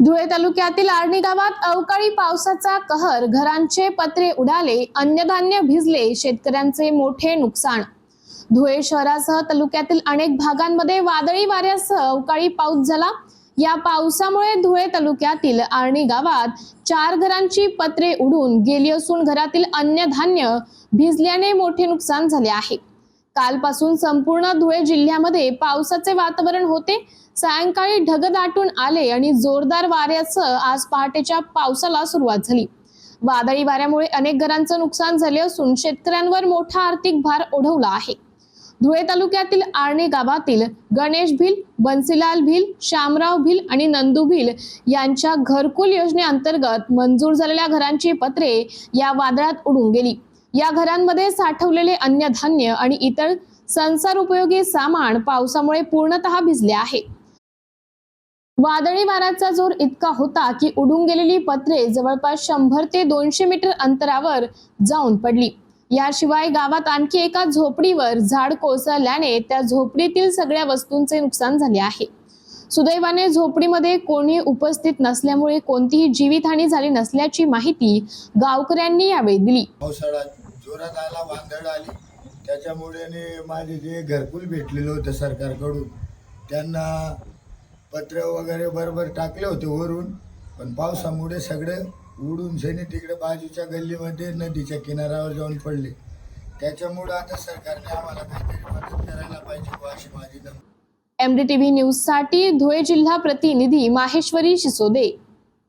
धुळे तालुक्यातील आर्णी गावात अवकाळी पावसाचा कहर. घरांचे पत्रे उडाले अन्नधान्य भिजले शेतकऱ्यांचे मोठे नुकसान. धुळे शहरासह तालुक्यातील अनेक भागांमध्ये वादळी वाऱ्यासह अवकाळी पाऊस झाला. या पावसामुळे धुळे तालुक्यातील आर्णी गावात चार घरांची पत्रे उडून गेली असून घरातील अन्नधान्य भिजल्याने मोठे नुकसान झाले आहे. कालपासून संपूर्ण धुळे जिल्ह्यामध्ये पावसाचे वातावरण होते. सायंकाळी ढग दाटून आले आणि जोरदार वाऱ्यासह आज पहाटेच्या पावसाला सुरुवात झाली. वादळी वाऱ्यामुळे अनेक घरांचं नुकसान झाले असून शेतकऱ्यांवर मोठा आर्थिक भार ओढवला आहे. धुळे तालुक्यातील आर्णे गावातील गणेश भिल बन्सीलाल भिल शामराव भिल आणि नंदू भिल यांच्या घरकुल योजनेअंतर्गत मंजूर झालेल्या घरांची पत्रे या वादळात उडून गेली. या घरांमध्ये साठवलेले अन्नधान्य आणि इतर संसार उपयोगी सामान पावसामुळे पूर्णतः भिजले आहे. वादळी वाऱ्याचा जोर इतका होता की उडून गेलेली पत्रे जवळपास शंभर ते दोनशे मीटर अंतरावर जाऊन पडली. याशिवाय गावात आणखी एका झोपडीवर झाड कोसळल्याने त्या झोपडीतील सगळ्या वस्तूंचे नुकसान झाले आहे. सुदैवाने झोपडीमध्ये कोणी उपस्थित नसल्यामुळे कोणतीही जीवितहानी झाली नसल्याची माहिती गावकऱ्यांनी यावेळी दिली. जोरात आला वादळ आली. त्याच्यामुळे माझे जे घरकुल भेटलेलं होतं सरकारकडून त्यांना पत्र वगैरे बरोबर टाकले होते वरून. पण पावसामुळे सगळं उडून सैनी तिकडे बाजूच्या गल्लीमध्ये नदीच्या किनाऱ्यावर जाऊन पडले. त्याच्यामुळं आता सरकारने आम्हाला काहीतरी मदत करायला पाहिजे हो अशी माझी एमडी टीव्ही न्यूजसाठी धुळे जिल्हा प्रतिनिधी माहेश्वरी शिसोदे.